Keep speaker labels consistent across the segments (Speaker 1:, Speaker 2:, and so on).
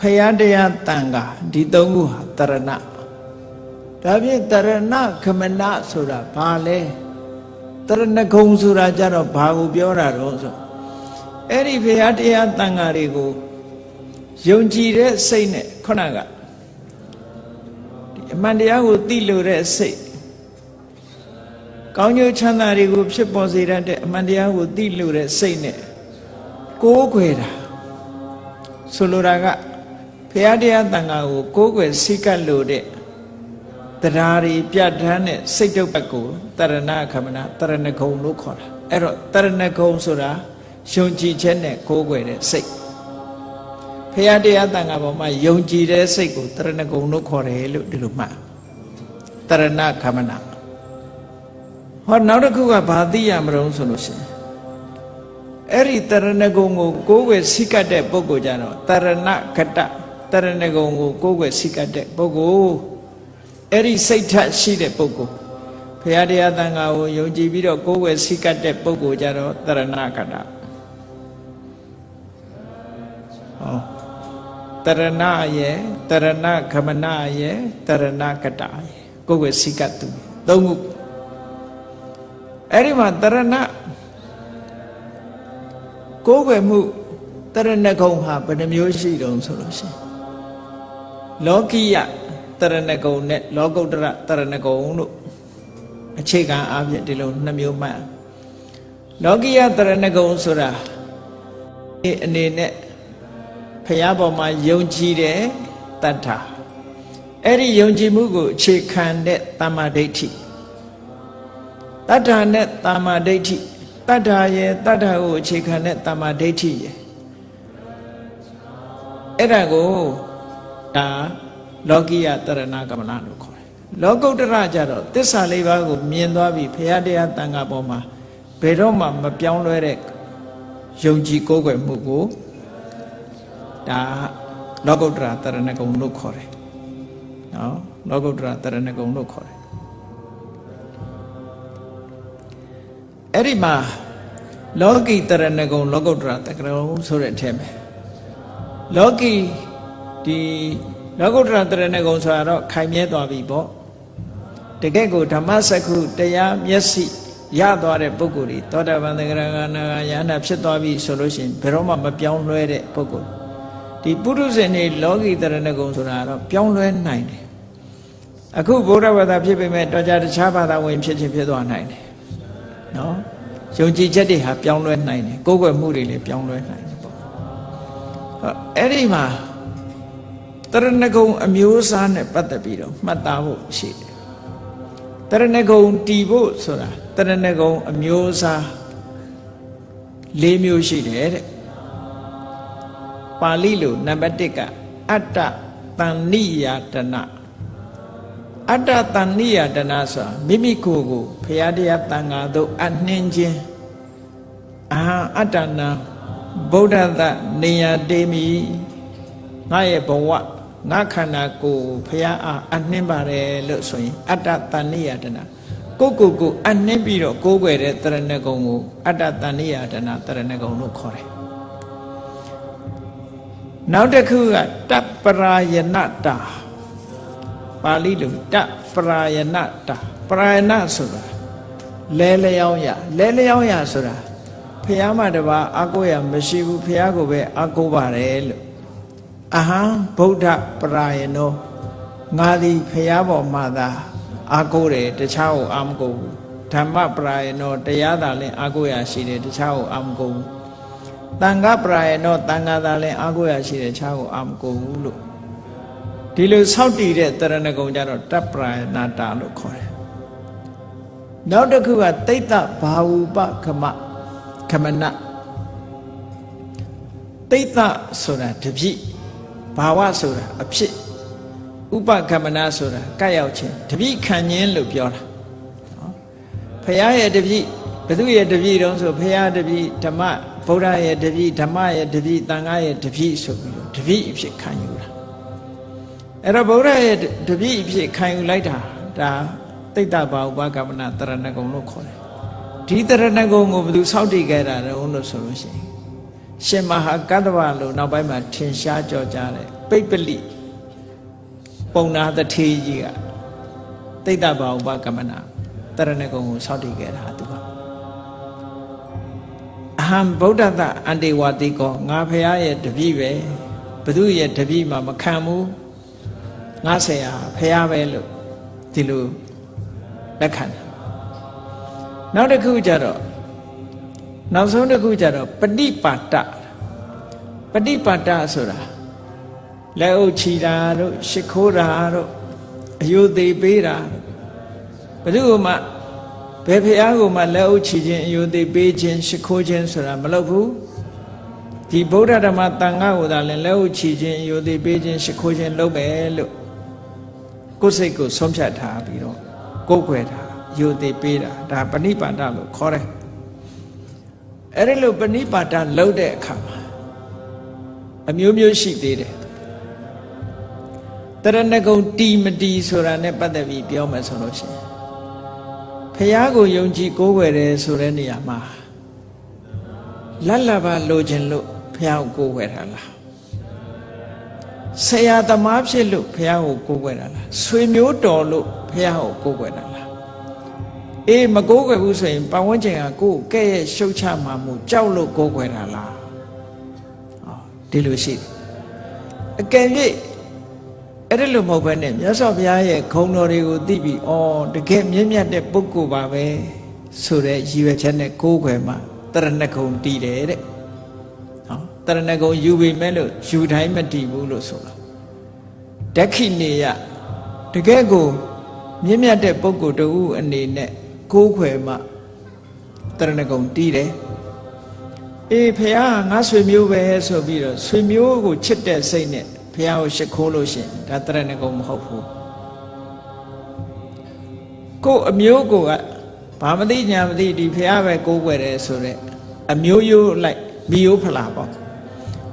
Speaker 1: ဖယားတရားတန်ခါဒီသုံးခုဟာတရဏဒါဖြင့်တရဏခမနဆိုတာဘာလဲတရဏဂုံဆိုတာကြတော့ဘာကိုပြောတာတော့ဆိုအဲ့ဒီဖယားတရားတန်ခါတွေကိုယုံကြည်တဲ့စိတ်နဲ့ခုနကဒီအမှန်တရားကိုသိလို့တဲ့စိတ်ကောင်းကျိုးချမ်းသာတွေကိုဖြစ်ပေါ်စေတတ်တဲ့အမှန်တရားကိုသိလို့တဲ့စိတ်နဲ့ကိုးကွယ်တာဆိုလိုတာက ဖရာတရားတန်ခါကိုကိုးကွယ်စိတ်ကပ်လို့တဲ့တရားတွေပြဋ္ဌာန်းတဲ့စိတ်တုပ်ပတ်ကိုတရဏခမနာတရဏဂုံလို့ခေါ်တာအဲ့တော့တရဏဂုံဆိုတာယုံကြည်ချက်နဲ့ကိုးကွယ်တဲ့စိတ်ဖရာတရားတန်ခါပေါ်မှာယုံကြည်တဲ့စိတ်ကိုတရဏဂုံလို့ခေါ်တယ်လို့ဒီလိုမှတ်တရဏခမနာဟောနောက်တစ်ခုကဘာသိရမလို့ဆိုလို့ရှိရင်အဲ့ဒီတရဏဂုံကိုကိုးကွယ်စိတ်ကပ်တဲ့ပုဂ္ဂိုလ်ကြတော့တရဏဂတတ ရဏဂုံကိုကိုးကွယ်စိတ်ကပ်တဲ့ပုဂ္ဂိုလ်အဲ့ဒီစိတ်ထက်ရှိတဲ့ပုဂ္ဂိုလ်ဘုရားတရားတန်ခါကိုယုံကြည်ပြီးတော့ကိုးကွယ်စိတ်ကပ်တဲ့ပုဂ္ဂိုလ်ကြတော့တရဏဂတဟောတရဏရဲ့တရဏခမနရဲ့တရဏဂတရဲ့ကိုယ်ွယ်စိတ်ကပ်သူသုံးခုအဲ့ဒီမှာတရဏကိုယ်ွယ်မှုတရဏဂုံဟာဘယ်နှမျိုးရှိတုံးဆိုလို့ရှိရင် လောကိယတရဏဂုံနဲ့လောကုတ္တရတရဏဂုံလို့အခြေခံအားဖြင့်ဒီလိုနှစ်မျိုးမှတ်လောကိယတရဏဂုံဆိုတာဒီအနေနဲ့ဖះပေါ်မှာယုံကြည်တဲ့တတ္ထာအဲ့ဒီယုံကြည်မှုကိုအခြေခံတဲ့တမ္မာဒိဋ္ဌိတတ္ထာနဲ့တမ္မာဒိဋ္ဌိတတ္ထာရဲ့တတ္ထာကိုအခြေခံတဲ့တမ္မာဒိဋ္ဌိရဲ့အဲ့ဒါကို ဒါလောကိယတရဏကမနာလို့ခေါ်တယ်လောကုတ္တရကြတော့သစ္စာလေးပါးကိုမြင်သွားပြီဖရာတရားတန်ခါပေါ်မှာဘယ်တော့မှမပြောင်းလဲတဲ့ယုံကြည်ကိုးကွယ်မှုကိုဒါလောကုတ္တရတရဏဂုံလို့ခေါ်တယ်နော်လောကုတ္တရတရဏဂုံလို့ခေါ်တယ်အဲ့ဒီမှာလောကီတရဏဂုံလောကုတ္တရတရဏဂုံဆိုတဲ့အထက်မှာလောကီ ဒီလောကုတ္တရတရဏဂုံဆိုတာတော့ခိုင်မြဲသွားပြီပေါ့တကယ့်ကိုဓမ္မစက္ခုတရားမျက်စိရသွားတဲ့ပုဂ္ဂိုလ်တွေသောတာပန်သဂရဂနာဂယန္တာဖြစ်သွားပြီဆိုလို့ရှိရင်ဘယ်တော့မှမပြောင်းလဲတဲ့ပုဂ္ဂိုလ်ဒီပုရုဇဉ်တွေလောကီတရဏဂုံဆိုတာတော့ပြောင်းလဲနိုင်တယ်အခုဗုဒ္ဓဘာသာဖြစ်ပေမဲ့တော့ကြတခြားဘာသာဝင်ဖြစ်ချင်းဖြစ်သွားနိုင်တယ်နော်ယုံကြည်ချက်တွေဟာပြောင်းလဲနိုင်တယ်ကိုယ်ွယ်မှုတွေလည်းပြောင်းလဲနိုင်တယ်ပေါ့ဟုတ်အဲ့ဒီမှာ တရဏဂုံအမျိုးအစားနဲ့ပတ်သက်ပြီးတော့မှတ်သားဖို့ရှိတယ်တရဏဂုံတီဖို့ဆိုတာတရဏဂုံအမျိုးအစား၄မျိုးရှိတယ်တဲ့ပါဠိလိုနံပါတ်1ကအတ္တတန်နိယတနာအတ္တတန်နိယတနာဆိုတာမိမိကိုယ်ကိုဖရာတရားတန်ခါသို့အနှင်းခြင်းအာအတ္တနာဗုဒ္ဓသနေယတေမိငါရဲ့ဘဝ ငါခန္ဓာကိုယ်ဖရာအားအနှင်းပါတယ်လို့ဆိုရင်အတ္တတန်နိယတနာကိုယ့်ကိုယ်ကိုအနှင်းပြီးတော့ကိုးကွယ်တဲ့တရဏဂုံကိုအတ္တတန်နိယတနာတရဏဂုံလို့ခေါ်တယ်နောက်တစ်ခုကတပ္ပရာယနတာပါဠိလိုတပရာယနတာပရာယနဆိုတာလဲလျောင်းရလဲလျောင်းရဆိုတာဖះမတပါအာကိုရမရှိဘူးဖះကိုပဲအာကိုပါတယ်လို့ အဟံဗုဒ္ဓပရာယနောငါသည်ဖះပေါ်မှာသာအာကိုတယ်တခြားကိုအာမကိုဘူးဓမ္မပရာယနောတရားသာလဲအာကိုရရှိတယ်တခြားကိုအာမကိုဘူးတန်ခပရာယနောတန်ခါသာလဲအာကိုရရှိတယ်တခြားကိုအာမကိုဘူးလို့ဒီလိုဆောက်တည်တဲ့တရဏဂုံကြတော့တပ္ပရာယနာတာလို့ခေါ်တယ်နောက်တစ်ခုကတိတ်တဘာဝုပခမခမနတိတ်တဆိုတာတပြိ ဘာဝဆိုတာအဖြစ်ဥပကမနာဆိုတာကတ်ရောက်ခြင်းတပြိခံခြင်းလို့ပြောတာနော်ဖရာရဲ့တပြိဘုသူရဲ့တပြိတုံးဆိုဖရာတပြိဓမ္မဗုဒ္ဓရဲ့တပြိဓမ္မရဲ့တပြိတန်ခါရဲ့တပြိဆိုပြီးတော့တပြိအဖြစ်ခံယူတာအဲ့တော့ဗုဒ္ဓရဲ့တပြိအဖြစ်ခံယူလိုက်တာဒါတိတ်တဘာဥပကမနာတရဏဂုံလို့ခေါ်တယ်ဒီတရဏဂုံကိုဘယ်သူစောင့်တည်ခဲ့တာလဲလို့ဆိုလို့ရှိရင် ရှင်မဟာကတ္တဗလို့နောက်ပိုင်းမှာထင်ရှားကြော်ကြားတဲ့ပိပ္ပလိပုံနာတထေးကြီးကတိတ်တဘာဥပကမနာတရဏဂုံကိုဆောက်တည်ခဲ့တာသူကအဟံဗုဒ္ဓတအန္တေဝတိကောငါဖရာရဲ့တပည့်ပဲဘု து ရဲ့တပည့်မှမခံဘူးငါဆရာဖရာပဲလို့ဒီလိုလက်ခံတယ်နောက်တစ်ခုကျတော့ နောက်ဆုံးတစ်ခုကျတော့ပฏิပါတပฏิပါတဆိုတာလက်အုပ်ချီတာတို့ရှ िख ိုးတာတို့အယုသေးပေးတာဘယ်သူမှဘယ်ဖះကိုမှလက်အုပ်ချီခြင်းအယုသေးပေးခြင်းရှ िख ိုးခြင်းဆိုတာမလုပ်ဘူးဒီဗုဒ္ဓဓမ္မတန်ခါကိုသာလည်းလက်အုပ်ချီခြင်းအယုသေးပေးခြင်းရှ िख ိုးခြင်းလုပ်မယ်လို့ကိုယ်စိတ်ကိုဆုံးဖြတ်ထားပြီးတော့ကိုယ်ွယ်တာယုသေးပေးတာဒါပဏိပါဒလို့ခေါ်တယ် အဲ့ဒီလိုပဏိပါဒလုပ်တဲ့အခါမှာအမျိုးမျိုးရှိသေးတယ်တရဏဂုံတီမတီဆိုတာ ਨੇ ပတ်သက်ပြီးပြောမယ်ဆိုလို့ရှိရင်ဖះကိုယုံကြည်ကိုးကွယ်တယ်ဆိုတဲ့နေရာမှာလတ်လပါလိုချင်လို့ဖះကိုကိုးကွယ်တာလားဆရာသမားဖြစ်လို့ဖះကိုကိုးကွယ်တာလားဆွေမျိုးတော်လို့ဖះကိုကိုးကွယ်တာလား အေးမကိုးကွယ်ဘူးဆိုရင်ပတ်ဝန်းကျင်ကကိုယ်ကဲ့ရဲ့ရှုတ်ချမှာမှုကြောက်လို့ကိုးကွယ်တာလားဟောဒီလိုရှိတယ်အကယ်၍အဲ့ဒါလိုမဟုတ်ဘဲနဲ့မြတ်စွာဘုရားရဲ့ခုံတော်တွေကိုသိပြီးဩတကယ်မြင့်မြတ်တဲ့ပုဂ္ဂိုလ်ပါပဲဆိုတဲ့ရည်ရွယ်ချက်နဲ့ကိုးကွယ်မှတရဏဂုံတည်တယ်တဲ့ဟောတရဏဂုံယူပြီမဲ့လို့ယူတိုင်းမတည်ဘူးလို့ဆိုတာဒက္ခိနေယတကယ်ကိုမြင့်မြတ်တဲ့ပုဂ္ဂိုလ်တူအနေနဲ့ ကိုးခွယ်မှတရဏဂုံတီးတယ်အေးဖះငါဆွေမျိုးပဲဆိုပြီးတော့ဆွေမျိုးကိုချစ်တဲ့စိတ်နဲ့ဖះကိုရှ िख ိုးလို့ရှိရင်ဒါတရဏဂုံမဟုတ်ဘူးကိုယ်အမျိုးကိုကဘာမသိညာမသိဒီဖះပဲကိုးကွယ်တယ်ဆိုတော့အမျိုးရိုးလိုက်မီယိုးဖလာပေါ့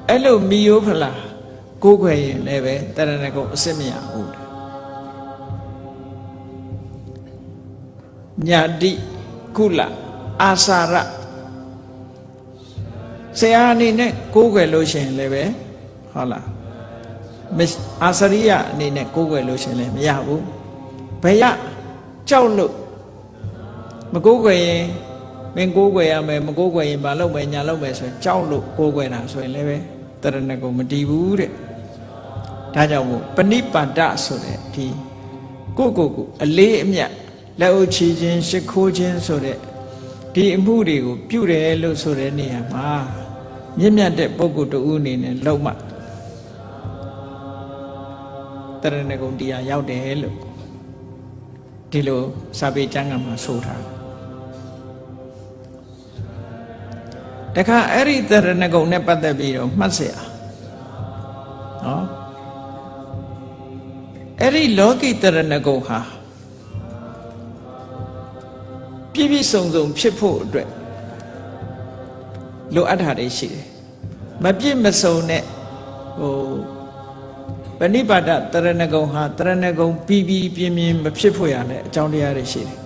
Speaker 1: အဲ့လိုမီယိုးဖလာကိုးကွယ်ရင်လည်းပဲတရဏဂုံအစစ်မရဘူး ညာတိကုလအာစာရဆရာအနေနဲ့ကိုးကွယ်လို့ရှိရင်လည်းပဲဟုတ်လားမအာစရိယအနေနဲ့ကိုးကွယ်လို့ရှိရင်လည်းမရဘူးဘယ်ရကြောက်လို့မကိုးကွယ်ရင်မင်းကိုးကွယ်ရမယ်မကိုးကွယ်ရင်မလုပ်မယ်ညာလုပ်မယ်ဆိုရင်ကြောက်လို့ကိုးကွယ်တာဆိုရင်လည်းပဲတရဏဂုံမတည်ဘူးတဲ့ဒါကြောင့်မို့ပဏိပန္တဆိုတဲ့ဒီကိုကိုကိုအလေးအမြတ် လက်အုပ်ချီခြင်းရှ िख ိုးခြင်းဆိုတဲ့ဒီအမှုတွေကိုပြုတယ်လို့ဆိုတဲ့နေရာမှာမြင့်မြတ်တဲ့ပုဂ္ဂိုလ်တူအနေနဲ့လုံးမတရဏဂုံတရားရောက်တယ်လို့ဒီလိုစာပေကျမ်းကမှာဆိုထားတခါအဲ့ဒီတရဏဂုံနဲ့ပတ်သက်ပြီးတော့မှတ်เสียနော်အဲ့ဒီလောကိတရဏဂုံဟာ ပြည့်ပြည့်စုံစုံဖြစ်ဖို့အတွက်လိုအပ်တာတွေရှိတယ်မပြည့်မစုံတဲ့ဟိုပဏိပါဒတရဏဂုံဟာတရဏဂုံပြီးပြီးပြင်းပြင်းမဖြစ်ဖို့ရတဲ့အကြောင်းတရားတွေရှိတယ်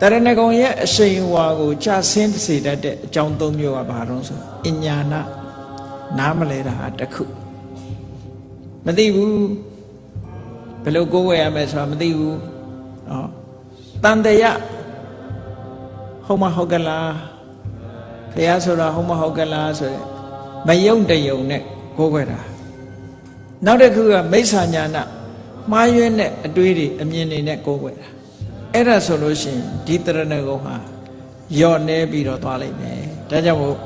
Speaker 1: တရဏဂုံရဲ့အရှိန်အဝါကိုကြာဆင်းစေတတ်တဲ့အကြောင်းသုံးမျိုးကဘာလို့ဆိုအညာနာနားမလဲတာတခုမသိဘူးဘယ်လိုကိုးဝယ်ရမယ်ဆိုတာမသိဘူးနော် တန်တရဟုတ်မဟုတ်ကလားဘုရားဆိုတာဟုတ်မဟုတ်ကလားဆိုရင်မယုံတယုံနဲ့ကိုးခွဲတာနောက်တစ်ခုကမိစ္ဆာညာနာမှားယွင်းတဲ့အတွေးတွေအမြင်တွေနဲ့ကိုးခွဲတာအဲ့ဒါဆိုလို့ရှိရင်ဒီတရဏဂုံဟာယော့နေပြီးတော့သွားလိမ့်မယ်ဒါကြောင့်မို့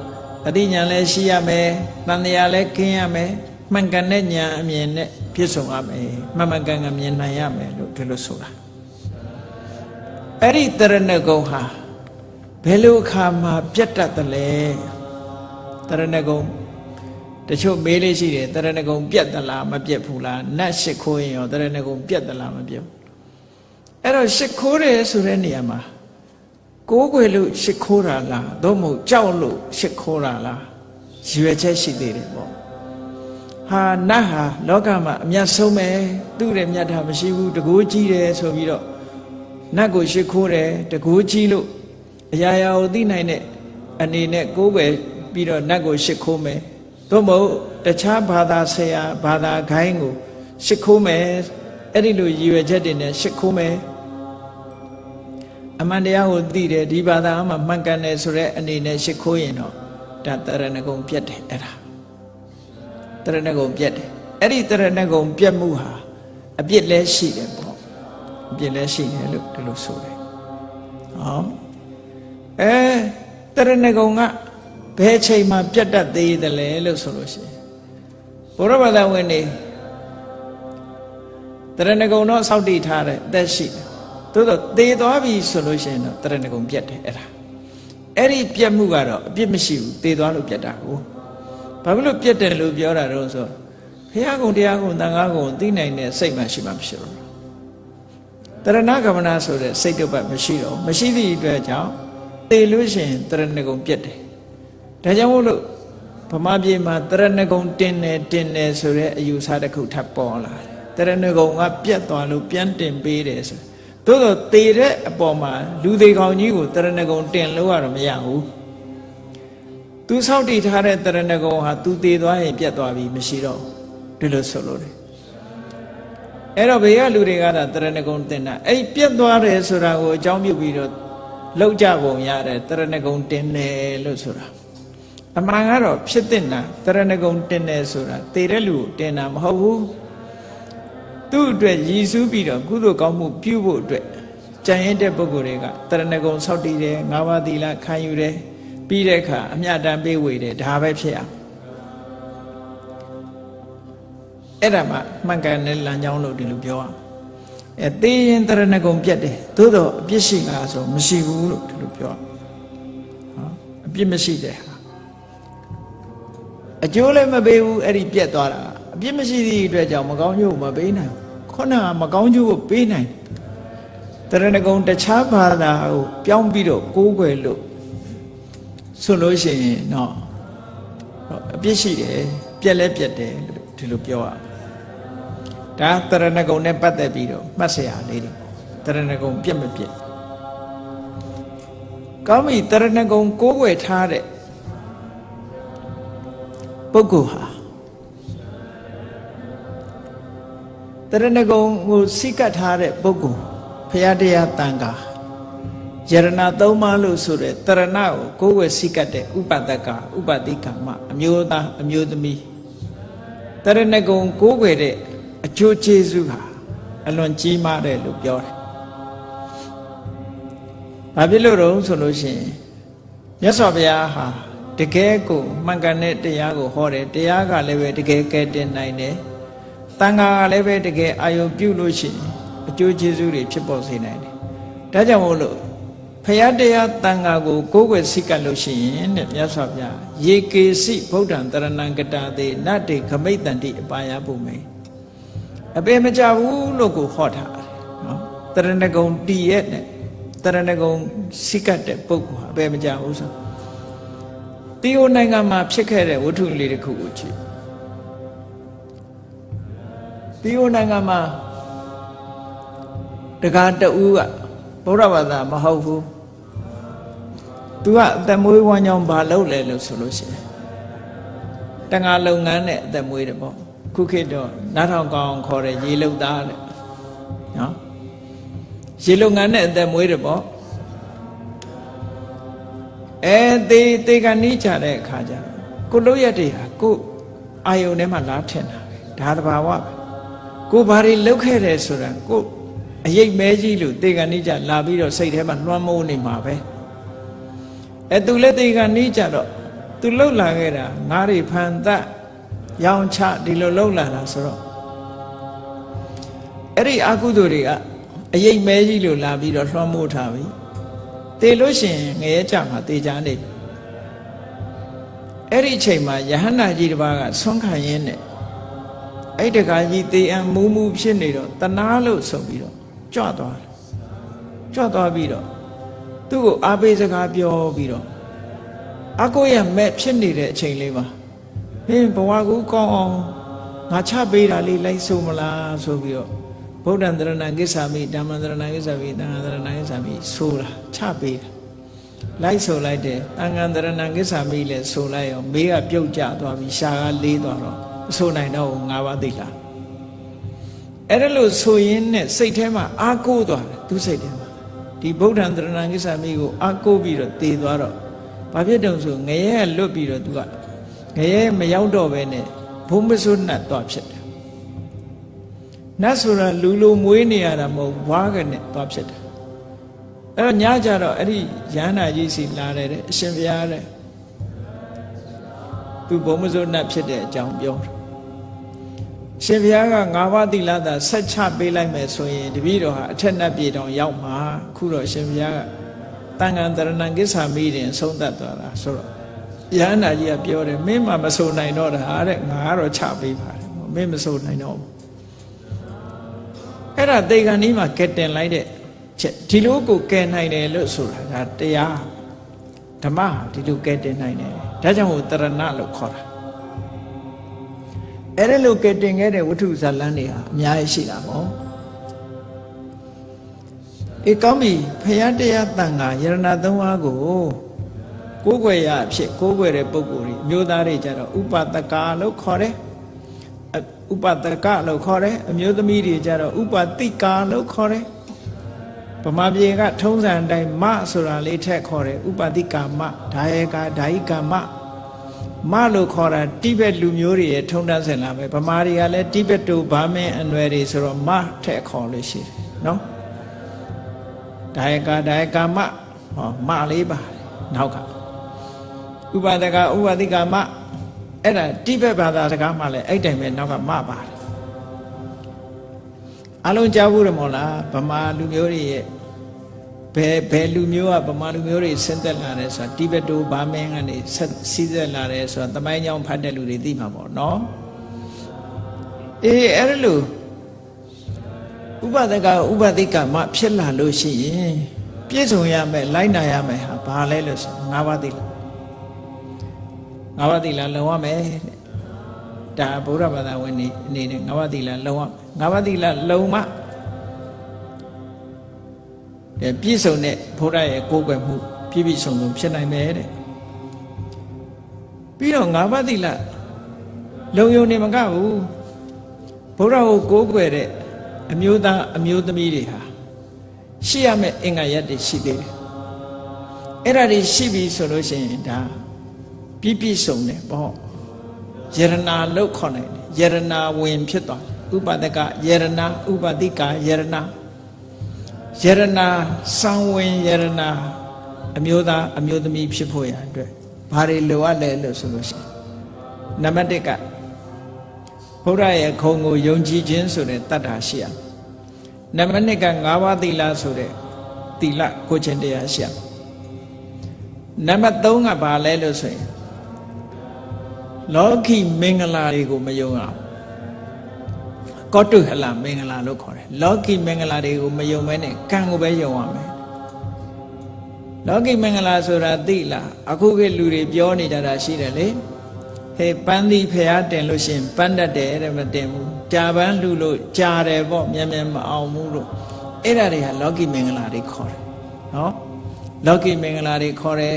Speaker 1: အတိညာလည်းရှိရမယ်တန်တရားလည်းခင်းရမယ်မှန်ကန်တဲ့ညာအမြင်နဲ့ပြည့်စုံရမယ်မှန်မှန်ကန်ကန်မြင်နိုင်ရမယ်လို့ဒီလိုဆိုတာ အဲ့ဒီတရဏဂုံဟာဘယ်လိုအခါမှာပြတ်တတ်တယ်လဲတရဏဂုံတချို့မေးလေးရှိတယ်တရဏဂုံပြတ်သလားမပြတ်ဘူးလားနတ်ရှ िख ိုးရင်ရောတရဏဂုံပြတ်သလားမပြတ်ဘူးအဲ့တော့ရှ िख ိုးတယ်ဆိုတဲ့နေရာမှာကိုးကွယ်လို့ရှ िख ိုးတာလားသို့မဟုတ်ကြောက်လို့ရှ िख ိုးတာလားရွယ်ချက်ရှိသေးတယ်ပေါ့ဟာနတ်ဟာလောကမှာအမြတ်ဆုံးပဲသူ့ရဲ့မြတ်တာမရှိဘူးတကိုးကြီးတယ်ဆိုပြီးတော့ နတ်ကိုရှိခိုးတယ်တကူးကြီးလို့အရာရာကိုသိနိုင်တဲ့အနေနဲ့ကိုယ်ပဲပြီးတော့နတ်ကိုရှိခိုးမယ်သို့မဟုတ်တခြားဘာသာဆရာဘာသာခိုင်းကိုရှိခိုးမယ်အဲ့ဒီလိုရည်ရွယ်ချက်တွေနဲ့ရှိခိုးမယ်အမှန်တရားကိုသိတယ်ဒီဘာသာမှမှန်ကန်တယ်ဆိုတဲ့အနေနဲ့ရှိခိုးရင်တော့ဒါတရဏဂုံပြတ်တယ်အဲ့ဒါတရဏဂုံပြတ်တယ်အဲ့ဒီတရဏဂုံပြတ်မှုဟာအပြစ်လည်းရှိတယ်ပေါ့ အပြစ်လဲရှိတယ်လို့ဒီလိုဆိုတယ်ဟောအဲတရဏဂုံကဘယ်ချိန်မှပြတ်တတ်သေးတယ်လဲလို့ဆိုလို့ရှိရင်ဘုရားဘာသာဝင်နေတရဏဂုံတော့စောက်တည်ထားတယ်အသက်ရှိတယ်သို့တော့သေသွားပြီဆိုလို့ရှိရင်တော့တရဏဂုံပြတ်တယ်အဲ့ဒါအဲ့ဒီပြတ်မှုကတော့အပြစ်မရှိဘူးသေသွားလို့ပြတ်တာကိုဘာဖြစ်လို့ပြတ်တယ်လို့ပြောတာတော့ဆိုဘုရားကုံတရားကုံသံဃာကုံသိနိုင်တဲ့စိတ်မှရှိမှမရှိတော့ တရဏဂမနာဆိုတဲ့စိတ်တုပ်ပတ်မရှိတော့မရှိသည့်အတွက်ကြောင့်သေလို့ရှိရင်တရဏဂုံပြတ်တယ်ဒါကြောင့်မို့လို့ဗမာပြည်မှာတရဏဂုံတင်တယ်တင်တယ်ဆိုတဲ့အယူဆတစ်ခုထပ်ပေါ်လာတယ်တရဏဂုံကပြတ်သွားလို့ပြန်တင်ပေးတယ်ဆိုသို့တော့သေတဲ့အပေါ်မှာလူသေးကောင်ကြီးကိုတရဏဂုံတင်လို့ရတော့မရဘူးသူဆောက်တည်ထားတဲ့တရဏဂုံဟာသူသေးသွားရင်ပြတ်သွားပြီမရှိတော့ဒီလိုဆိုလို့တယ် အဲ့တော့ဘေးကလူတွေကဒါတရဏဂုံတင်တာအဲ့ပြတ်သွားတယ်ဆိုတာကိုအကြောင်းပြုပြီးတော့လောက်ကြပုံရတယ်တရဏဂုံတင်တယ်လို့ဆိုတာအမှန်ကတော့ဖြစ်တဲ့နာတရဏဂုံတင်တယ်ဆိုတာတည်တဲ့လူကိုတင်တာမဟုတ်ဘူးသူ့အတွက်ရည်စူးပြီးတော့ကုသိုလ်ကောင်းမှုပြုဖို့အတွက်ကြံရင်တဲ့ပုဂ္ဂိုလ်တွေကတရဏဂုံဆောက်တည်တယ်ငါးပါးသီလခံယူတယ်ပြီးတဲ့အခါအမြတ်တမ်းပေးဝေတယ်ဒါပဲဖြစ်အောင် အဲ့ဒါမှမှန်ကန်တဲ့လမ်းကြောင်းလို့ဒီလိုပြောအောင်အဲသေရင်တရဏဂုံပြတ်တယ်သို့တော့အပြစ်ရှိလားဆိုမရှိဘူးလို့ဒီလိုပြောအောင်ဟောအပြစ်မရှိတဲ့ဟာအကျိုးလည်းမပေးဘူးအဲ့ဒီပြက်သွားတာအပြစ်မရှိသည့်အတွက်ကြောင့်မကောင်းကျိုးမပေးနိုင်ဘူးခုနကမကောင်းကျိုးကိုပေးနိုင်တယ်တရဏဂုံတခြားဘာသာကိုပြောင်းပြီးတော့ကိုးကွယ်လို့ဆိုလို့ရှိရင်တော့အပြစ်ရှိတယ်ပြက်လဲပြက်တယ်လို့ဒီလိုပြောရ ဒါတရဏဂုံနဲ့ပတ်သက်ပြီးတော့မှတ်စရာလေးတွေတရဏဂုံပြက်မပြက်ကောင်းပြီတရဏဂုံကိုးကွယ်ထားတဲ့ပုဂ္ဂိုလ်ဟာတရဏဂုံကိုစိကတ်ထားတဲ့ပုဂ္ဂိုလ်ဖရာတရားတန်ခါယရဏသုံးပါးလို့ဆိုတဲ့တရဏကိုကိုယ်ဝယ်စိကတ်တဲ့ဥပဒကဥပတိကမအမျိုးသားအမျိုးသမီးတရဏဂုံကိုယ်ွယ်တဲ့ အကျိုးကျေးဇူးဟာအလွန်ကြီးမားတယ်လို့ပြောတယ်။ဘာဖြစ်လို့တော့ဆိုလို့ရှိရင်မြတ်စွာဘုရားဟာတကယ်ကိုမှန်ကန်တဲ့တရားကိုဟောတယ်တရားကလည်းပဲတကယ်ကဲတင်နိုင်တယ်တန်ခါကလည်းပဲတကယ်အာယုံပြုလို့ရှိရင်အကျိုးကျေးဇူးတွေဖြစ်ပေါ်စေနိုင်တယ်ဒါကြောင့်မို့လို့ဖယားတရားတန်ခါကိုကိုးကွယ်စိတ်ကပ်လို့ရှိရင်တဲ့မြတ်စွာဘုရားယေကေစိဗုဒ္ဓံတရဏံကတာသေးနတ္တေခမိတ်တန္တိအပါယဘုမေ အပေမကြဘူးလို့ကိုဟောထားတယ်နော်တရဏဂုံတည်ရဲ့နဲ့တရဏဂုံစိတ်ကပ်တဲ့ပုဂ္ဂိုလ်ဟာအပေမကြဘူးဆိုတီယိုနိုင်ငံမှာဖြစ်ခဲ့တဲ့ဝတ္ထုလေးတစ်ခုကိုကြည့်တီယိုနိုင်ငံမှာတကားတူကဗုဒ္ဓဘာသာမဟုတ်ဘူးသူကအသက်မွေးဝမ်းကြောင်းဘာလုပ်လဲလို့ဆိုလို့ရှိရင်တငါလုပ်ငန်းနဲ့အသက်မွေးတယ်ပေါ့ ခုခေတ်တော့နားထောင်ကောင်းခေါ်တဲ့ရေလုံသားတဲ့နော်ရေလုံငန်းနဲ့အသက်မွေးတယ်ပေါ့အဲသေသေကနီးကြတဲ့အခါကျကိုလို့ရက်တွေဟာကိုအာယုန်ထဲမှာလာထင်တာပဲဒါသဘာဝပဲကိုဘာတွေလုပ်ခဲ့တယ်ဆိုတာကိုအရေးမဲကြီးလို့သေကနီးကြလာပြီးတော့စိတ်ထဲမှာလွှမ်းမိုးနေမှာပဲအဲသူလည်းသေကနီးကြတော့သူလှုပ်လာခဲ့တာငါးတွေဖန်သက် ရောင်ချဒီလိုလှုပ်လာတာဆိုတော့အဲ့ဒီအကုသိုလ်တွေကအရေးမဲကြီးလို့လာပြီးတော့လွှမ်းမိုးထားပြီတေလို့ရှိရင်ငရဲကြမှာတေချာနေပြီအဲ့ဒီအချိန်မှာယဟန္တာကြီးတစ်ပါးကဆွမ်းခံရင်းနဲ့အဲ့တကာကြီးတေအံမူးမူးဖြစ်နေတော့တနာလို့ဆိုပြီးတော့ကြွသွားတယ်ကြွသွားပြီးတော့သူ့ကိုအားပေးစကားပြောပြီးတော့အကိုရမဲ့ဖြစ်နေတဲ့အချိန်လေးမှာ ဟင်းဘဝကူကောင်းအောင်ငါချပေးတာလေးလိုက်ဆုံးမလားဆိုပြီးတော့ဗုဒ္ဓံတရဏံကိစ္ဆာမိဓမ္မံတရဏံကိစ္ဆာမိသံဃာတရဏံကိစ္ဆာမိဆိုတာချပေးတာလိုက်ဆိုလိုက်တယ်အင်္ဂန္တရဏံကိစ္ဆာမိလဲဆိုလိုက်ရောမေးကပြုတ်ကျသွားပြီရှာကလေးသွားတော့မဆိုနိုင်တော့ဘူးငါးပါးသိလားအဲ့ဒါလို့ဆိုရင်းနဲ့စိတ်ထဲမှာအာကိုးသွားတယ်သူစိတ်ထဲမှာဒီဗုဒ္ဓံတရဏံကိစ္ဆာမိကိုအာကိုးပြီးတော့တည်သွားတော့ဘာဖြစ်တုံဆိုငရဲကလွတ်ပြီးတော့သူက ငရဲမရောက်တော့ပဲနဲ့ဘုံမစွတ်နတ်သွားဖြစ်တယ်နတ်ဆိုတာလူလိုမွေးနေရတာမဟုတ်ဘွားကနဲ့သွားဖြစ်တယ်အဲ့တော့ညကြတော့အဲ့ဒီရဟန္တာကြီးစီလာတယ်တဲ့အရှင်ဘုရားတဲ့သူဘုံမစွတ်နတ်ဖြစ်တဲ့အကြောင်းပြောတယ်ရှင်ဘုရားကငါးပါးသီလသာဆက်ချပေးလိုက်မယ်ဆိုရင်တပည့်တော်ဟာအထက်နတ်ပြည်တော်ရောက်မှာခုတော့ရှင်ဘုရားကတန်ခါတရဏံကိစ္ဆာမိတင်ဆုံးသက်သွားတာဆိုတော့ ယန္တာကြီးကပြောတယ်မင်းမမဆိုနိုင်တော့တာတဲ့ငါကတော့ချပေးပါတယ်မင်းမဆိုနိုင်တော့ဘူးအဲ့ဒါတေဂန်ဒီမှာကဲတင်လိုက်တဲ့ချက်ဒီလိုကိုကဲနိုင်တယ်လို့ဆိုတာဒါတရားဓမ္မဟာဒီလိုကဲတင်နိုင်တယ်ဒါကြောင့်မို့တရဏလို့ခေါ်တာအဲ့ဒါလိုကဲတင်ခဲ့တဲ့ဝိထုဇာလန်းတွေဟာအများကြီးရှိတာပေါ့အေးကောင်းပြီဖရာတရားတန်ခါယရဏသုံးပါးကို ကိုးကွယ်ရအဖြစ်ကိုးကွယ်တဲ့ပုဂ္ဂိုလ်တွေအမျိုးသားတွေကြတော့ဥပတကာလို့ခေါ်တယ်ဥပတကလို့ခေါ်တယ်အမျိုးသမီးတွေကြတော့ဥပတိကာလို့ခေါ်တယ်ဗမာပြည်ကထုံးစံအတိုင်းမဆိုတာလေးထက်ခေါ်တယ်ဥပတိကာမဒါယေကာဓာယိကာမမလို့ခေါ်တာတိဘက်လူမျိုးတွေရဲ့ထုံးတမ်းစင်လာပဲဗမာတွေကလည်းတိဘက်တူဗာမင်းအနွယ်တွေဆိုတော့မထက်ခေါ်လို့ရှိတယ်နော်ဒါယကာဒါယကာမဟောမလေးပါနောက်က ဥပဒကဥပတိကာမအဲ့ဒါတိဘက်ဘာသာစကားမှလည်းအဲ့တိုင်ပဲနောက်ကမပါတယ်အလုံးကြားဘူးရမို့လားဗမာလူမျိုးတွေရဲ့ဘယ်ဘယ်လူမျိုးကဗမာလူမျိုးတွေဆင်းသက်လာတယ်ဆိုတာတိဘက်တိုဘာမင်းကနေဆက်စီးသက်လာတယ်ဆိုတာတမိုင်းကြောင်ဖတ်တဲ့လူတွေသိမှာပေါ့နော်အေးအဲ့ဒါလို့ဥပဒကဥပတိကမဖြစ်လာလို့ရှိရင်ပြည့်စုံရမယ်လိုက်နာရမယ်ဟာဘာလဲလို့ဆိုငါးပါးသိလား ငါးပါးသီလလုံရမယ်တဲ့ဒါဗုဒ္ဓဘာသာဝင်နေအနေနဲ့ငါးပါးသီလလုံရငါးပါးသီလလုံမှတဲ့ပြည့်စုံတဲ့ဘုရားရဲ့ကိုယ်ွယ်မှုပြည့်ပြည့်စုံစုံဖြစ်နိုင်မယ်တဲ့ပြီးတော့ငါးပါးသီလလုံယုံနေမကဘူးဘုရားကိုကိုယ်ွယ်တဲ့အမျိုးသားအမျိုးသမီးတွေဟာရှိရမယ့်အင်္ဂါရက်တွေရှိသေးတယ်အဲ့ဒါတွေရှိပြီဆိုလို့ရှိရင်ဒါ ပြည့်ပြည့်စုံတယ်ပေါ့ယရနာလို့ခေါ်နိုင်တယ်ယရနာဝင်ဖြစ်သွားဥပဒကယရနာဥပတိကယရနာယရနာစံဝင်ယရနာအမျိုးသားအမျိုးသမီးဖြစ်ဖို့ရအတွက်ဘာတွေလိုအပ်လဲလို့ဆိုလို့ရှိရင်နံပါတ်1ကဘုရားရဲ့ခုံကိုယုံကြည်ခြင်းဆိုတဲ့တတ္တာရှိရနံပါတ်2က၅ပါးသီလဆိုတဲ့သီလကိုခြင်းတရားရှိရနံပါတ်3ကဘာလဲလို့ဆိုရင် လောကီမင်္ဂလာတွေကိုမယုံအောင်ကောတုဟလမင်္ဂလာလို့ခေါ်တယ်လောကီမင်္ဂလာတွေကိုမယုံမဲနဲ့ကံကိုပဲယုံရမယ်လောကီမင်္ဂလာဆိုတာသိလားအခုကလူတွေပြောနေကြတာရှိတယ်လေဟေးပန်းသီးဖျားတင်လို့ရှင်ပန်းတတ်တယ်တဲ့မတင်ဘူးကြာပန်းလူလို့ကြာတယ်ပေါ့မြန်မြန်မအောင်ဘူးလို့အဲ့ဒါတွေဟာလောကီမင်္ဂလာတွေခေါ်တယ်နော်လောကီမင်္ဂလာတွေခေါ်တယ်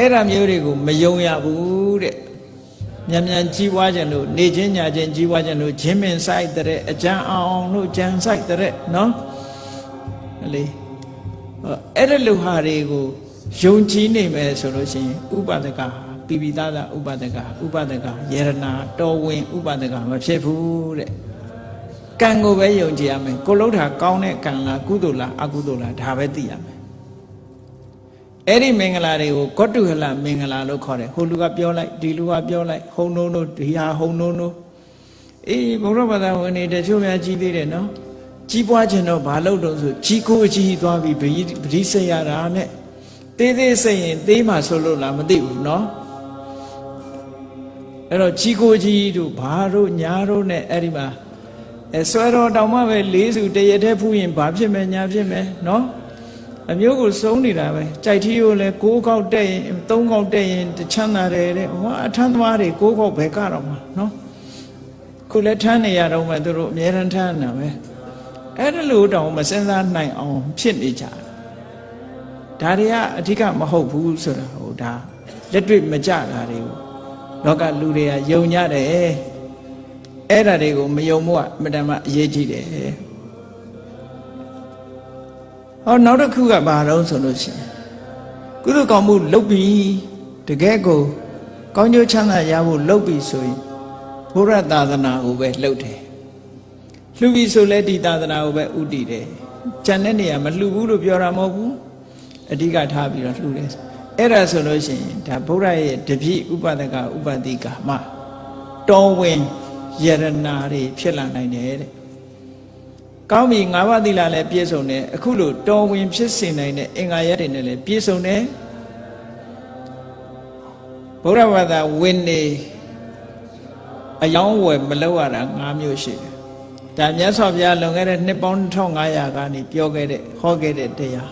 Speaker 1: အဲ့ဒါမျိုးတွေကိုမယုံရဘူးတဲ့မြန်မြန်ကြီးပွားကြလို့နေချင်းညာချင်းကြီးပွားကြလို့ဂျင်းမင်ဆိုင်တဲ့အကြံအောင်လို့ကြံဆိုင်တဲ့နော်လေအဲ့ဒါလူဟာတွေကိုယုံကြည်နေမယ်ဆိုလို့ရှိရင်ဥပဒကပိပိသားသာဥပဒကဥပဒကယေရနာတော်ဝင်ဥပဒကမဖြစ်ဘူးတဲ့ကံကိုပဲယုံကြည်ရမယ်ကိုလုံးထာကောင်းတဲ့ကံလားကုသိုလ်လားအကုသိုလ်လားဒါပဲသိရမယ် အဲ့ဒီမင်္ဂလာတွေကိုကောတုဟလမင်္ဂလာလို့ခေါ်တယ်ဟိုလူကပြောလိုက်ဒီလူကပြောလိုက်ဟုံနိုးနိုးဒီဟာဟုံနိုးနိုးအေးဘုရားဘာသာဝင်တွေတချို့များကြီးသေးတယ်နော်ကြီးပွားခြင်းတော့ဘာလို့တော့ဆိုကြီးကိုအကြီးသွားပြီးပရိစိတ်ရတာနဲ့သေးသေးစိတ်ရင်သေးမှဆိုလို့လားမသိဘူးနော်အဲ့တော့ကြီးကိုကြီးတို့ဘာတို့ညာတို့နဲ့အဲ့ဒီမှာအဲဆွဲတော်တောင်မှပဲလေးစုတရတဲ့ဖူးရင်ဘာဖြစ်မယ်ညာဖြစ်မယ်နော် အမျိုးကိုစုံနေတာပဲကြိုက်ထီးကိုလည်း6ခေါက်တက်ရင်3ခေါက်တက်ရင်တချမ်းသာတယ်တဲ့ဟောအထမ်းသမားတွေ6ခေါက်ပဲကတော့မှာနော်ခုလည်းထမ်းနေရတော့မှသူတို့အများရန်ထမ်းနေတာပဲအဲ့ဒါလို့တောင်မစင်စားနိုင်အောင်ဖြစ်နေကြတယ်ဒါတွေကအဓိကမဟုတ်ဘူးဆိုတာဟိုဒါလက်တွေ့မကြတာတွေကိုလောကလူတွေကယုံကြတယ်အဲ့ဒါတွေကိုမယုံမှုကအမတန်မှအရေးကြီးတယ် ဟောနောက်တစ်ခုကဘာတော့ဆိုလို့ရှိရင်ကုသိုလ်ကောင်းမှုလုပ်ပြီးတကယ်ကိုကောင်းကျိုးချမ်းသာရဖို့လုပ်ပြီးဆိုရင်ဘုရားသာသနာကိုပဲလှုပ်တယ်လှူပြီးဆိုလဲဒီသာသနာကိုပဲဥတည်တယ်ကြံတဲ့နေရာမလှူဘူးလို့ပြောတာမဟုတ်ဘူးအဓိကထားပြီးတော့လှူတယ်အဲ့ဒါဆိုလို့ရှိရင်ဒါဘုရားရဲ့တပြည့်ဥပဒကဥပတိကာမတော်ဝင်ယရနာတွေဖြစ်လာနိုင်တယ်တဲ့ ကောင်းပြီငါးပါးသီလလည်းပြည့်စုံတယ်အခုလို့တော်ဝင်ဖြစ်စေနိုင်တဲ့အင်္ဂါရက်တွေနဲ့လည်းပြည့်စုံတယ်ဘုရားဘာသာဝင်နေအယောင်းဝယ်မလောက်ရတာ၅မျိုးရှိတယ်ဒါမြတ်စွာဘုရားလွန်ခဲ့တဲ့နှစ်ပေါင်း1500ကနေပြောခဲ့တဲ့ဟောခဲ့တဲ့တရား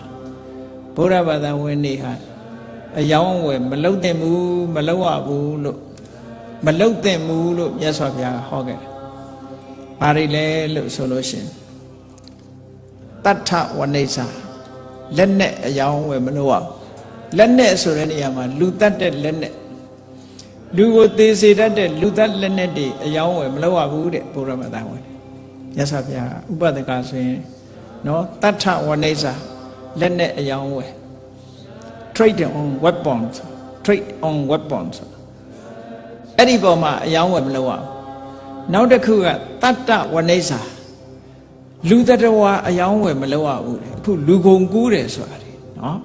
Speaker 1: ဘုရားဘာသာဝင်နေဟာအယောင်းဝယ်မလောက်တဲ့ဘူးမလောက်ရဘူးလို့မလောက်တဲ့ဘူးလို့မြတ်စွာဘုရားဟောခဲ့တယ်။ဘာတွေလဲလို့ဆိုလို့ရှိရင် တတ္ထဝနိစ္စလက်နဲ့အယောင်းဝယ်မလို့ရဘူးလက်နဲ့ဆိုတဲ့နေရာမှာလူတတ်တဲ့လက်နဲ့လူကိုသေးစေတတ်တဲ့လူတတ်လက်နဲ့တွေအယောင်းဝယ်မလို့ရဘူးတဲ့ဘုရားမသာဝင်မြတ်စွာဘုရားဥပဒကဆိုရင်နော်တတ္ထဝနိစ္စလက်နဲ့အယောင်းဝယ် trade on weapons trade on weapons အဲ့ဒီပေါ်မှာအယောင်းဝယ်မလုပ်ရဘူးနောက်တစ်ခုကတတ္တဝနိစ္စ လူတတဝါအယောင်းဝယ်မလုပ်ရဘူးတဲ့အခုလူကုန်ကူးတယ်ဆိုတာလေနော်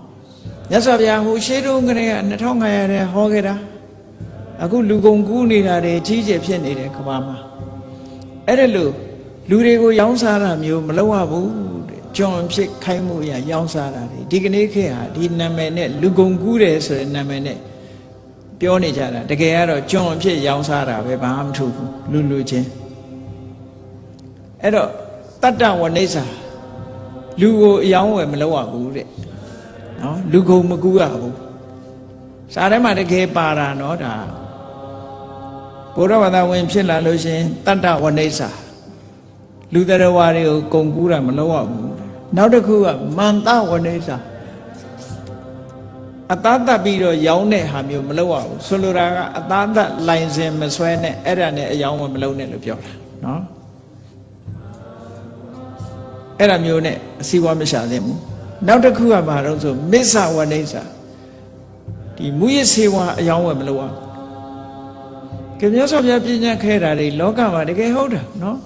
Speaker 1: မြတ်စွာဘုရားဟိုရှေးတုန်းကတည်းက2500တဲ့ဟောခဲ့တာအခုလူကုန်ကူးနေတာတွေကြီးကျယ်ဖြစ်နေတယ်ကဘာမှာအဲ့ဒါလို့လူတွေကိုရောင်းစားတာမျိုးမလုပ်ရဘူးတဲ့ကျွန်ဖြစ်ခိုင်းမှုရရောင်းစားတာတွေဒီကနေ့ခေတ်ဟာဒီနာမည်နဲ့လူကုန်ကူးတယ်ဆိုတဲ့နာမည်နဲ့ပြောနေကြတာတကယ်ကတော့ကျွန်ဖြစ်ရောင်းစားတာပဲဘာမှမထူဘူးလူလူချင်းအဲ့တော့ တတ္တဝနိစ္စလူကိုအယောင်းဝယ်မလုပ်ရဘူးတဲ့နော်လူကုန်မကူးရဘူးစားထဲမှာတကယ်ပါတာနော်ဒါဘုရားဘာသာဝင်ဖြစ်လာလို့ရှင်တတ္တဝနိစ္စလူတော်ဝါတွေကိုကုံကူးတာမလုပ်ရဘူးနောက်တစ်ခုကမန္တဝနိစ္စအသားတက်ပြီးတော့ရောင်းတဲ့ဟာမျိုးမလုပ်ရဘူးဆိုလိုတာကအသားတက်လိုင်စင်မဆွဲနဲ့အဲ့ဒါနဲ့အယောင်းမလုပ်နဲ့လို့ပြောတာနော် အဲ့ဒါမျိုးနဲ့အစည်းအဝါမရှာသင့်ဘူးနောက်တစ်ခုကဘာလို့ဆိုမစ္ဆဝနိစ္စဒီမူရစေဝါအယောင်းဝယ်မလုပ်ရဘူးကမြတ်စွာဘုရားပြညာခဲ့တာတွေလောကမှာတကယ်ဟုတ်တာနော်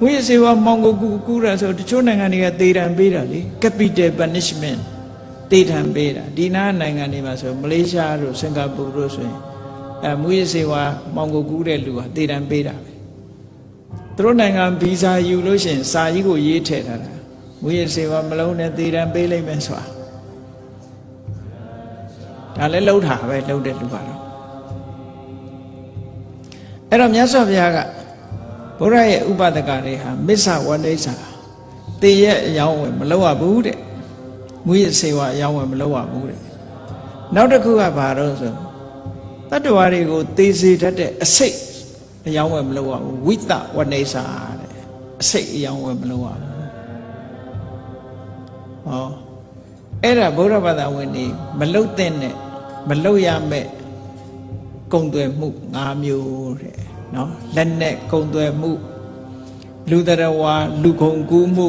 Speaker 1: မူရစေဝါမောင်ကိုကူကူးတာဆိုတချို့နိုင်ငံတွေကသေတံပေးတာလေ capital punishment သေတံပေးတာဒီနာနိုင်ငံတွေမှာဆိုမလေးရှားတို့စင်ကာပူတို့ဆိုရင်အဲမူရစေဝါမောင်ကိုကူးတဲ့လူဟာသေတံပေးတာပဲ သူတို့နိုင်ငံဗီဇာယူလို့ရှိရင်စာကြီးကိုရေးထည့်ထားတာမူရစေဝါမလုံးနဲ့သေတံပေးလိုက်မယ်ဆိုတာဒါလည်းလှုပ်တာပဲလှုပ်တဲ့လူကတော့အဲ့တော့မြတ်စွာဘုရားကဘုရားရဲ့ဥပဒကတွေဟာမစ္ဆဝဋိစ္ဆာတေရဲ့အယောင်းဝင်မလောက်ရဘူးတဲ့မူရစေဝါအယောင်းဝင်မလောက်ရဘူးတဲ့နောက်တစ်ခုကဘာတော့ဆိုတတ္တဝါတွေကိုသေစေတတ်တဲ့အစိတ် အယောင်းဝင်မလောက်ရဘူးဝိတဝဋိစ္ဆာတဲ့အစိတ်အယောင်းဝင်မလောက်ရဘူးဟောအဲ့ဒါဗုဒ္ဓဘာသာဝင်နေမလုတ်တဲ့နဲ့မလုတ်ရမဲ့ကုံသွယ်မှု၅မျိုးတဲ့နော်လက်နဲ့ကုံသွယ်မှုလူတရဝါလူကုံကူးမှု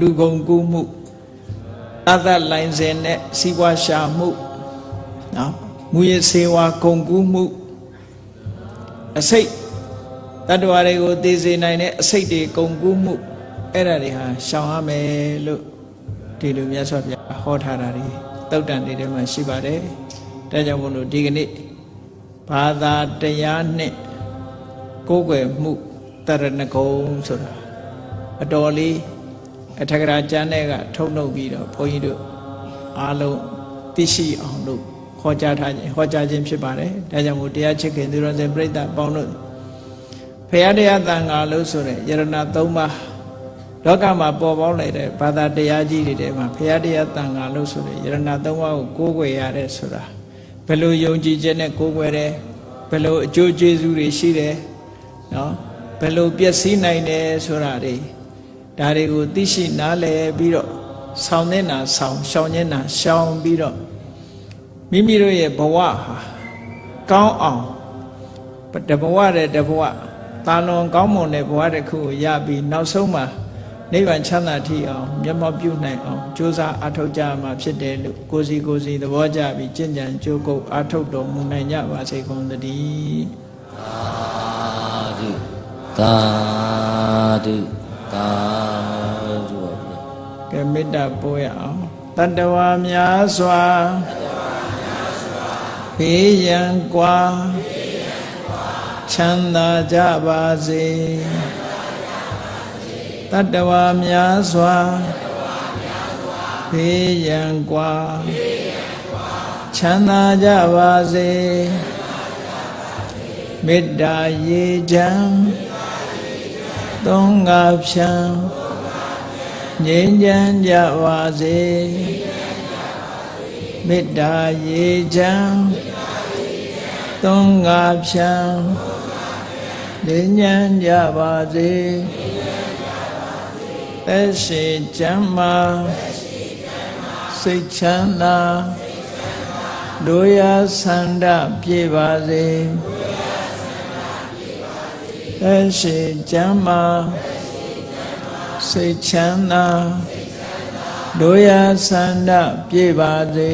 Speaker 1: လူကုံကူးမှုအသက်လိုင်းစင်နဲ့စီးပွားရှာမှုနော်မူရစေဝါကုံကူးမှု အစိတ်တတ္တဝါတွေကိုသိစေနိုင်တဲ့အစိတ်တွေကုံကူးမှုအဲ့ဒါတွေဟာရှောင်ရမယ်လို့ဒီလိုမြတ်စွာဘုရားဟောထားတာတွေတုတ်တန်တွေထဲမှာရှိပါတယ်ဒါကြောင့်မို့လို့ဒီကနေ့ဘာသာတရားနဲ့ကိုယ်ွယ်မှုတရဏဂုံဆိုတာအတော်လေးအထက်ကရာကျမ်းတဲ့ကထုံနှုတ်ပြီးတော့ဘုန်းကြီးတို့အားလုံးသိရှိအောင်လို့ ဟောကြားထားခြင်းဟောကြားခြင်းဖြစ်ပါတယ်ဒါကြောင့်မို့တရားချစ်ခင်သူတော်စင်ပြိဿပေါင်းတို့ဖရာတရားတန်ခါလို့ဆိုတဲ့ယရဏ၃ပါးလောကမှာပေါ်ပေါက်လိုက်တဲ့ဘာသာတရားကြီးတွေထဲမှာဖရာတရားတန်ခါလို့ဆိုတဲ့ယရဏ၃ပါးကိုကိုးကွယ်ရတဲ့ဆိုတာဘယ်လိုယုံကြည်ခြင်းနဲ့ကိုးကွယ်တယ်ဘယ်လိုအကျိုးကျေးဇူးတွေရှိတယ်နော်ဘယ်လိုပျက်စီးနိုင်တယ်ဆိုတာတွေဒါတွေကိုသိရှိနားလည်ပြီးတော့ဆောင်းနေတာဆောင်းရှောင်နေတာရှောင်ပြီးတော့ မိမိတို့ရဲ့ဘဝဟာကောင်းအောင်တဘဝတဲ့တဘဝတာလွန်ကောင်းမွန်တဲ့ဘဝတစ်ခုကိုရပြီးနောက်ဆုံးမှာနိဗ္ဗာန်ချမ်းသာထိအောင်မျက်မှောက်ပြုနိုင်အောင်ကြိုးစားအားထုတ်ကြမှာဖြစ်တယ်လို့ကိုယ်စီကိုယ်စီသဘောကျပြီးကြင်ကြံကြိုးကုပ်အားထုတ်တော်မူနိုင်ကြပါစေကုန်သတည်း
Speaker 2: သာဓုသာဓုသာဓုပါဗျာ
Speaker 1: ကဲမေတ္တာပို့ရအောင်တတ္တဝါများစွာ ဘေးရန်ကွာချမ်းသာကြပါစေတတ္တဝါများစွာဘေးရန်ကွာချမ်းသာကြပါစေမေတ္တာရေချမ်းသုံးငါဖြံငြိမ်းချမ်းကြပါစေ မေတ္တာရေချမ်းသုံးငါဖြံငြိမ်းချမ်းကြပါစေသက်ရှိချမ်းမာစိတ်ချမ်းသာတို့ရဆန္ဒပြေပါစေသက်ရှိချမ်းမာစိတ်ချမ်းသာ တို့ရဆန္ဒပြေပါစေ